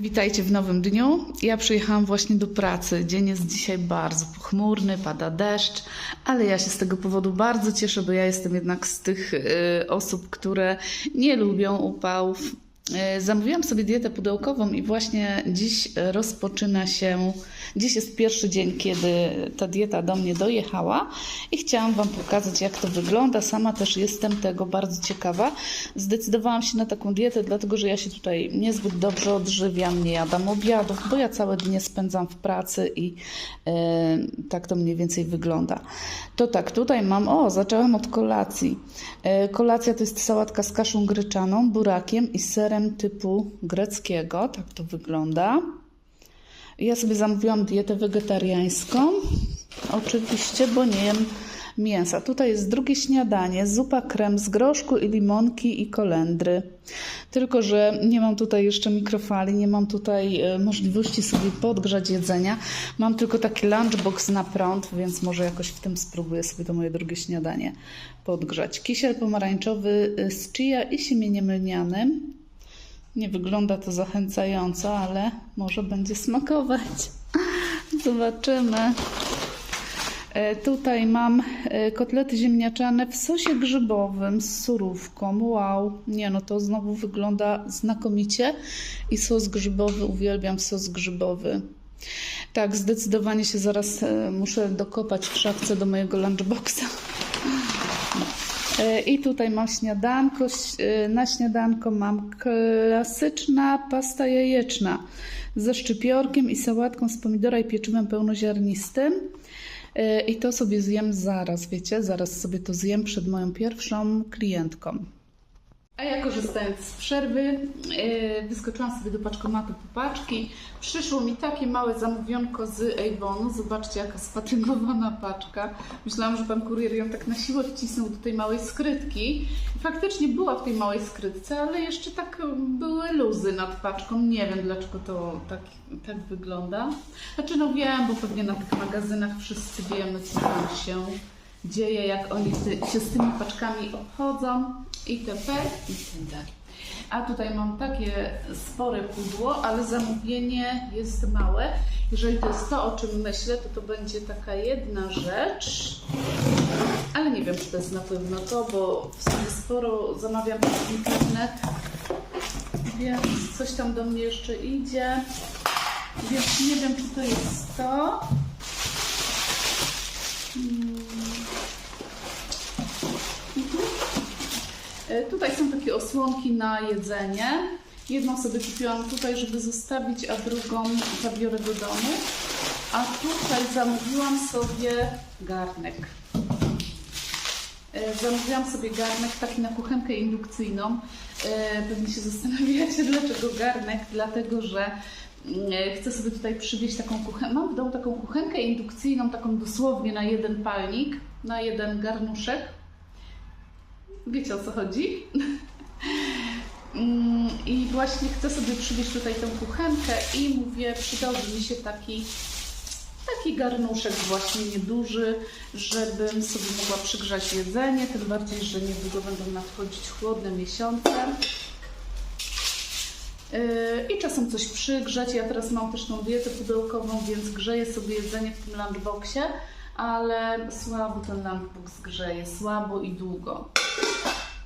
Witajcie w nowym dniu. Ja przyjechałam właśnie do pracy. Dzień jest dzisiaj bardzo pochmurny, pada deszcz, ale ja się z tego powodu bardzo cieszę, bo ja jestem jednak z tych y, osób, które nie lubią upałów. Y, Zamówiłam sobie dietę pudełkową i właśnie dziś rozpoczyna się, dziś jest pierwszy dzień, kiedy ta dieta do mnie dojechała i chciałam Wam pokazać, jak to wygląda. Sama też jestem tego bardzo ciekawa. Zdecydowałam się na taką dietę, dlatego że ja się tutaj niezbyt dobrze odżywiam, nie jadam obiadów, bo ja całe dnie spędzam w pracy i e, tak to mniej więcej wygląda. To tak, tutaj mam, o, zaczęłam od kolacji. E, kolacja to jest sałatka z kaszą gryczaną, burakiem i serem typu greckiego, tak to wygląda. Ja sobie zamówiłam dietę wegetariańską, oczywiście, bo nie jem mięsa. Tutaj jest drugie śniadanie, zupa krem z groszku i limonki i kolendry. Tylko, że nie mam tutaj jeszcze mikrofali, nie mam tutaj e, możliwości sobie podgrzać jedzenia. Mam tylko taki lunchbox na prąd, więc może jakoś w tym spróbuję sobie to moje drugie śniadanie podgrzać. Kisiel pomarańczowy e, z chia i siemieniem lnianym. Nie wygląda to zachęcająco, ale może będzie smakować. Zobaczymy. E, Tutaj mam e, kotlety ziemniaczane w sosie grzybowym z surówką. Wow, nie no, to znowu wygląda znakomicie. I sos grzybowy, uwielbiam sos grzybowy. Tak, zdecydowanie się zaraz e, muszę dokopać w szafce do mojego lunchboxa. I tutaj mam śniadanko. Na śniadanko mam klasyczna pasta jajeczna ze szczypiorkiem i sałatką z pomidora i pieczywem pełnoziarnistym. E, I to sobie zjem zaraz, wiecie, zaraz sobie to zjem przed moją pierwszą klientką. A ja korzystając z przerwy, yy, wyskoczyłam sobie do paczkomatu po paczki. Przyszło mi takie małe zamówionko z Avonu. Zobaczcie, jaka spatynowana paczka. Myślałam, że pan kurier ją tak na siłę wcisnął do tej małej skrytki. I faktycznie była w tej małej skrytce, ale jeszcze tak były luzy nad paczką. Nie wiem, dlaczego to tak, tak wygląda. Znaczy, no wiem, bo pewnie na tych magazynach wszyscy wiemy, co tam się dzieje, jak oni się z tymi paczkami obchodzą itp. itd. A tutaj mam takie spore pudło, ale zamówienie jest małe. Jeżeli to jest to, o czym myślę, to to będzie taka jedna rzecz. Ale nie wiem, czy to jest na pewno to, bo w sumie sporo zamawiam przez internet, więc coś tam do mnie jeszcze idzie. Więc nie wiem, czy to jest to. E, Tutaj są takie osłonki na jedzenie. Jedną sobie kupiłam tutaj, żeby zostawić, a drugą zabiorę do domu. A tutaj zamówiłam sobie garnek. E, Zamówiłam sobie garnek taki na kuchenkę indukcyjną. E, Pewnie się zastanawiacie, dlaczego garnek? Dlatego, że mm, chcę sobie tutaj przywieźć taką kuchenkę. Mam w domu taką kuchenkę indukcyjną, taką dosłownie na jeden palnik, na jeden garnuszek. Wiecie o co chodzi? Mm, I właśnie chcę sobie przywieźć tutaj tę kuchenkę i mówię, przydałby mi się taki, taki garnuszek właśnie nieduży, żebym sobie mogła przygrzać jedzenie, tym bardziej, że niedługo będą nadchodzić chłodne miesiące. Yy, I czasem coś przygrzać. Ja teraz mam też tą dietę pudełkową, więc grzeję sobie jedzenie w tym lunchboxie, ale słabo ten lunchbox grzeje, słabo i długo.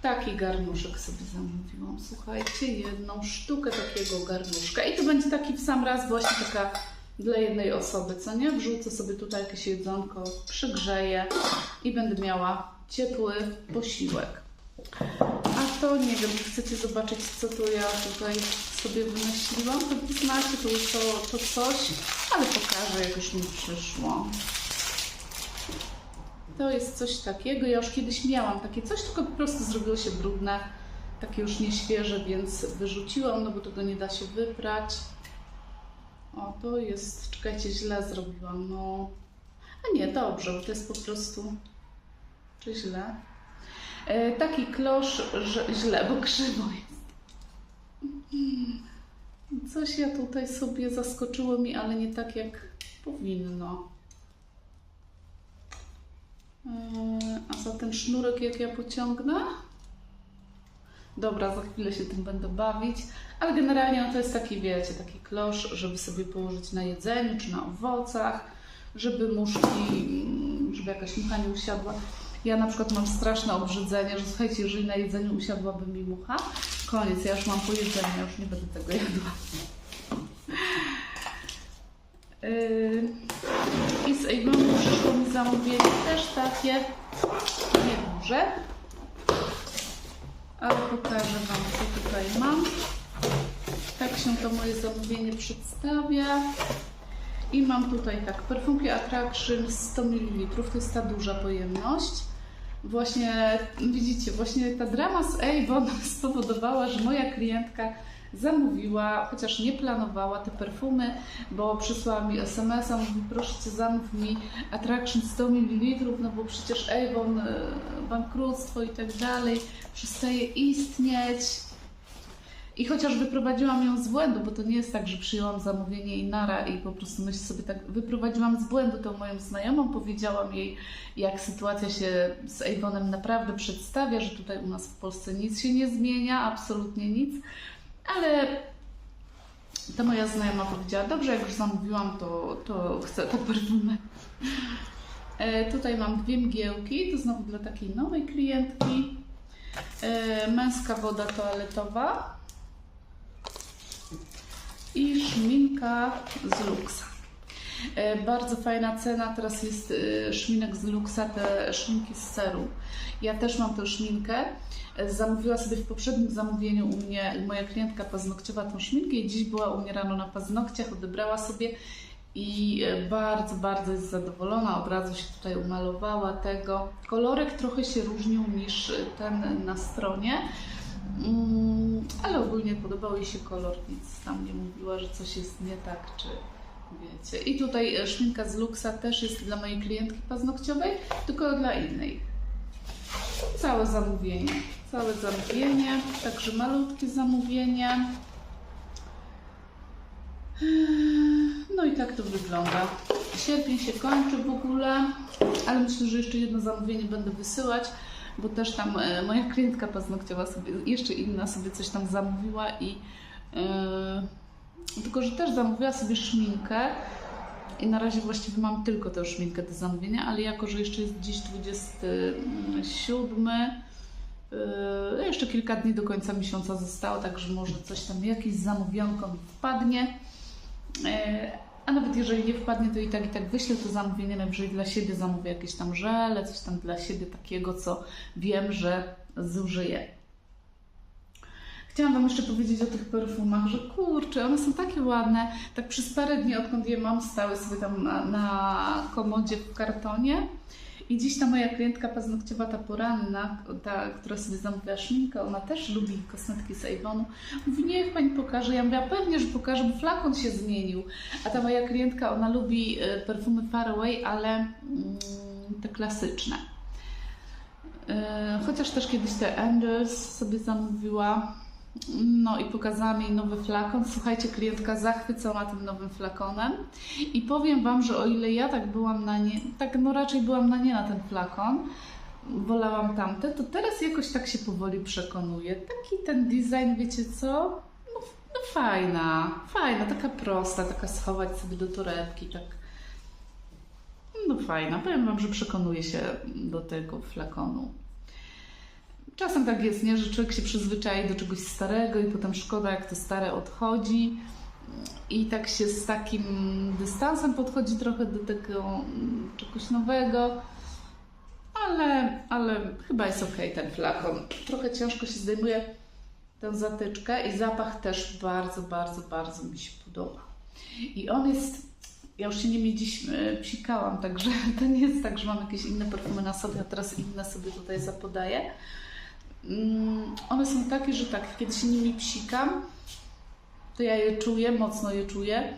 Taki garnuszek sobie zamówiłam. Słuchajcie, jedną sztukę takiego garnuszka. I to będzie taki w sam raz właśnie taka dla jednej osoby, co nie? Wrzucę sobie tutaj jakieś jedzonko, przygrzeję i będę miała ciepły posiłek. A to nie wiem, chcecie zobaczyć, co to ja tutaj sobie wymyśliłam, to znacie to, to, to coś, ale pokażę, jak już mi przyszło. To jest coś takiego. Ja już kiedyś miałam takie coś, tylko po prostu zrobiło się brudne, takie już nieświeże, więc wyrzuciłam, no bo tego nie da się wyprać. O, to jest, czekajcie, źle zrobiłam, no. A nie, dobrze, bo to jest po prostu, czy źle? E, taki klosz, że źle, bo krzywo jest. Coś ja tutaj sobie zaskoczyło mi, ale nie tak jak powinno. E, A za ten sznurek jak ja pociągnę? dobra, za chwilę się tym będę bawić, ale generalnie no to jest taki, wiecie, taki klosz, żeby sobie położyć na jedzeniu czy na owocach, żeby muszki, mm, żeby jakaś mucha nie usiadła. Ja na przykład mam straszne obrzydzenie, że słuchajcie, jeżeli na jedzeniu usiadłaby mi mucha, koniec, ja już mam po jedzeniu, ja już nie będę tego jadła. Yy, I z Avonu przyszło mi zamówienie też takie nieduże, ale pokażę Wam, co tutaj mam. Tak się to moje zamówienie przedstawia. I mam tutaj tak, perfumki Attraction 100 ml, to jest ta duża pojemność. Właśnie, widzicie, właśnie ta drama z Avon spowodowała, że moja klientka zamówiła, chociaż nie planowała te perfumy, bo przysłała mi SMS-a, mówi proszę Cię zamów mi Attraction 100 ml, no bo przecież Avon, y, bankructwo i tak dalej, przestaje istnieć. I chociaż wyprowadziłam ją z błędu, bo to nie jest tak, że przyjęłam zamówienie i nara i po prostu myślę sobie tak, wyprowadziłam z błędu tą moją znajomą, powiedziałam jej, jak sytuacja się z Avonem naprawdę przedstawia, że tutaj u nas w Polsce nic się nie zmienia, absolutnie nic, ale ta moja znajoma powiedziała, dobrze, jak już zamówiłam, to, to chcę te perfumy. E, tutaj mam dwie mgiełki, to znowu dla takiej nowej klientki. E, męska woda toaletowa i szminka z Luxa. E, Bardzo fajna cena, teraz jest e, szminek z Luxa, te szminki z serum. Ja też mam tę szminkę. E, Zamówiła sobie w poprzednim zamówieniu u mnie moja klientka paznokciowa tą szminkę i dziś była u mnie rano na paznokciach, odebrała sobie i bardzo, bardzo jest zadowolona. Od razu się tutaj umalowała tego. Kolorek trochę się różnił niż ten na stronie. Mm, ale ogólnie podobał jej się kolor, nic tam nie mówiła, że coś jest nie tak, czy wiecie. I tutaj e, szminka z Luxa też jest dla mojej klientki paznokciowej, tylko dla innej. Całe zamówienie, całe zamówienie, także malutkie zamówienie. No i tak to wygląda. Sierpień się kończy w ogóle, ale myślę, że jeszcze jedno zamówienie będę wysyłać, bo też tam e, moja klientka paznokciowa sobie, jeszcze inna sobie coś tam zamówiła i yy, tylko, że też zamówiła sobie szminkę i na razie właściwie mam tylko tę szminkę do zamówienia, ale jako, że jeszcze jest dziś 27, yy, jeszcze kilka dni do końca miesiąca zostało, także może coś tam, jakieś zamówionko mi wpadnie. E, A nawet jeżeli nie wpadnie, to i tak i tak wyślę to zamówienie, najwyżej dla siebie zamówię jakieś tam żele, coś tam dla siebie takiego, co wiem, że zużyję. Chciałam Wam jeszcze powiedzieć o tych perfumach, że kurczę, one są takie ładne. Tak przez parę dni, odkąd je mam, stały sobie tam na, na komodzie w kartonie. I dziś ta moja klientka paznokciowa, ta poranna, ta, która sobie zamówiła szminkę, ona też lubi kosmetyki z Avonu. Mówi, niech Pani pokaże. Ja mówię, pewnie, że pokażę, bo flakon się zmienił. A ta moja klientka, ona lubi e, perfumy Far Away, ale mm, te klasyczne. E, Chociaż też kiedyś te Angels sobie zamówiła. No i pokazałam jej nowy flakon. Słuchajcie, klientka zachwycona tym nowym flakonem. I powiem Wam, że o ile ja tak byłam na nie, tak no raczej byłam na nie na ten flakon, wolałam tamte, to teraz jakoś tak się powoli przekonuję. Taki ten design, wiecie co? No, no fajna, fajna, taka prosta, taka schować sobie do torebki, tak. No fajna. Powiem Wam, że przekonuję się do tego flakonu. Czasem tak jest, nie? że człowiek się przyzwyczai do czegoś starego i potem szkoda, jak to stare odchodzi. I tak się z takim dystansem podchodzi trochę do tego mm, czegoś nowego. Ale, ale chyba jest ok ten flakon. Trochę ciężko się zdejmuje tę zatyczkę i zapach też bardzo, bardzo, bardzo mi się podoba. I on jest, ja już się nimi dziś e, psikałam, także to nie jest tak, że mam jakieś inne perfumy na sobie, a teraz inne sobie tutaj zapodaję. Mm, One są takie, że tak, kiedy się nimi psikam, to ja je czuję, mocno je czuję,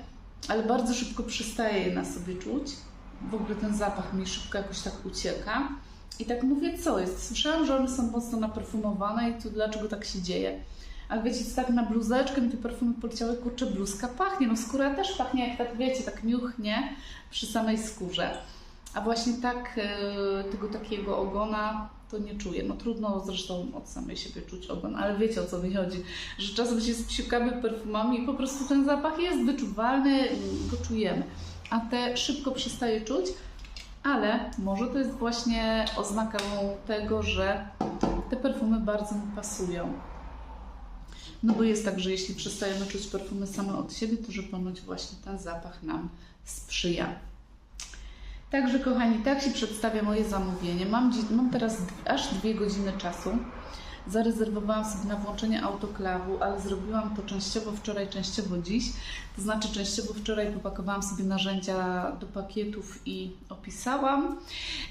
ale bardzo szybko przestaję je na sobie czuć. W ogóle ten zapach mi szybko jakoś tak ucieka. I tak mówię, co jest? Słyszałam, że one są mocno naperfumowane i tu dlaczego tak się dzieje. Ale wiecie, tak na bluzeczkę mi te perfumy poleciały, kurczę, bluzka pachnie. No skóra też pachnie, jak tak wiecie, tak niuchnie przy samej skórze. A właśnie tak, e, tego takiego ogona to nie czuję. No trudno zresztą od samej siebie czuć ogon, ale wiecie o co mi chodzi, że czasem się spsiukamy perfumami i po prostu ten zapach jest wyczuwalny, go czujemy, a te szybko przestaje czuć, ale może to jest właśnie oznaką tego, że te perfumy bardzo mi pasują. No bo jest tak, że jeśli przestajemy czuć perfumy same od siebie, to że ponoć właśnie ten zapach nam sprzyja. Także kochani, tak się przedstawia moje zamówienie. Mam, mam teraz aż dwie godziny czasu. Zarezerwowałam sobie na włączenie autoklawu, ale zrobiłam to częściowo wczoraj, częściowo dziś. To znaczy częściowo wczoraj popakowałam sobie narzędzia do pakietów i opisałam,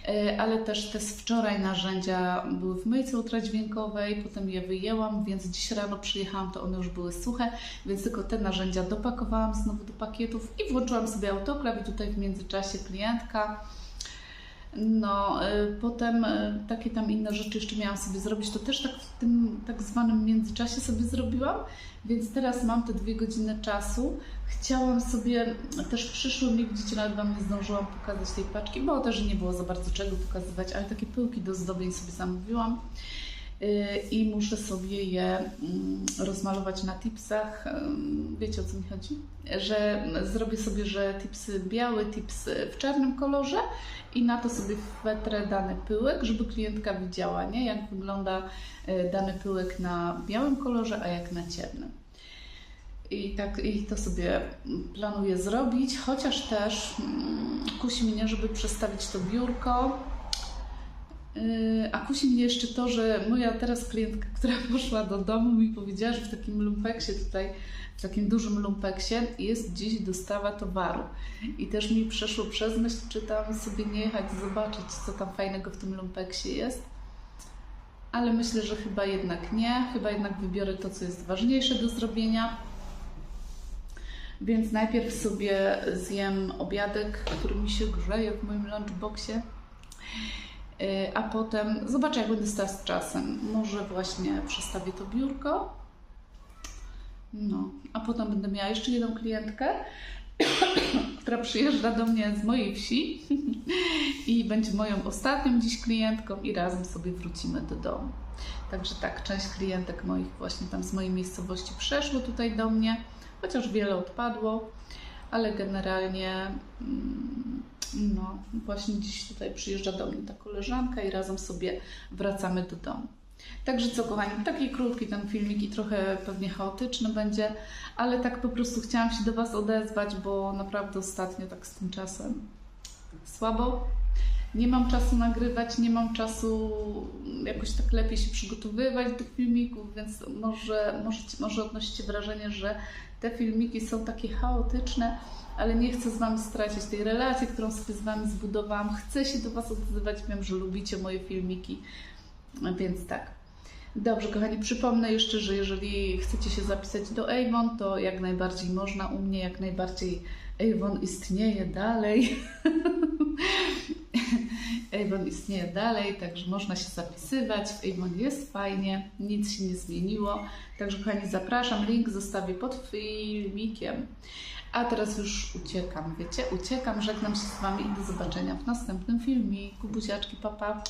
E, ale też te z wczoraj narzędzia były w myjce ultradźwiękowej, potem je wyjęłam, więc dziś rano przyjechałam, to one już były suche, więc tylko te narzędzia dopakowałam znowu do pakietów i włączyłam sobie autoklaw i tutaj w międzyczasie klientka. No, y, potem y, takie tam inne rzeczy jeszcze miałam sobie zrobić, to też tak w tym tak zwanym międzyczasie sobie zrobiłam, więc teraz mam te dwie godziny czasu. Chciałam sobie, też przyszły mi, widzicie, nawet Wam nie zdążyłam pokazać tej paczki, bo też nie było za bardzo czego pokazywać, ale takie pyłki do zdobień sobie zamówiłam i muszę sobie je mm, rozmalować na tipsach. Wiecie o co mi chodzi? Że zrobię sobie, że tipsy biały, tips w czarnym kolorze i na to sobie wetrę dany pyłek, żeby klientka widziała, nie? jak wygląda y, dany pyłek na białym kolorze, a jak na ciemnym. I tak i to sobie planuję zrobić, chociaż też mm, kusi mnie, żeby przestawić to biurko. Yy, A kusi mnie jeszcze to, że moja teraz klientka, która poszła do domu, mi powiedziała, że w takim lumpeksie tutaj, w takim dużym lumpeksie jest dziś dostawa towaru. I też mi przeszło przez myśl, czy tam sobie nie jechać, zobaczyć, co tam fajnego w tym lumpeksie jest. Ale myślę, że chyba jednak nie. Chyba jednak wybiorę to, co jest ważniejsze do zrobienia. Więc najpierw sobie zjem obiadek, który mi się grzeje w moim lunchboxie. Yy, A potem zobaczę, jak będę stała z czasem. Może właśnie przestawię to biurko. No, a potem będę miała jeszcze jedną klientkę, która przyjeżdża do mnie z mojej wsi i będzie moją ostatnią dziś klientką i razem sobie wrócimy do domu. Także tak, część klientek moich właśnie tam z mojej miejscowości przeszło tutaj do mnie, chociaż wiele odpadło, ale generalnie mm, no właśnie dziś tutaj przyjeżdża do mnie ta koleżanka i razem sobie wracamy do domu. Także co kochani, taki krótki ten filmik i trochę pewnie chaotyczny będzie, ale tak po prostu chciałam się do Was odezwać, bo naprawdę ostatnio tak z tym czasem słabo. Nie mam czasu nagrywać, nie mam czasu jakoś tak lepiej się przygotowywać do filmików, więc może, może, może odnosicie wrażenie, że te filmiki są takie chaotyczne, ale nie chcę z Wami stracić tej relacji, którą sobie z Wami zbudowałam. Chcę się do Was odzywać, wiem, że lubicie moje filmiki, więc tak. Dobrze, kochani, przypomnę jeszcze, że jeżeli chcecie się zapisać do Avon, to jak najbardziej można u mnie, jak najbardziej Avon istnieje dalej. Avon istnieje dalej, także można się zapisywać. W Avon jest fajnie, nic się nie zmieniło. Także, kochani, zapraszam. Link zostawię pod filmikiem. A teraz już uciekam, wiecie? Uciekam, żegnam się z Wami i do zobaczenia w następnym filmiku. Buziaczki, papa. Pa.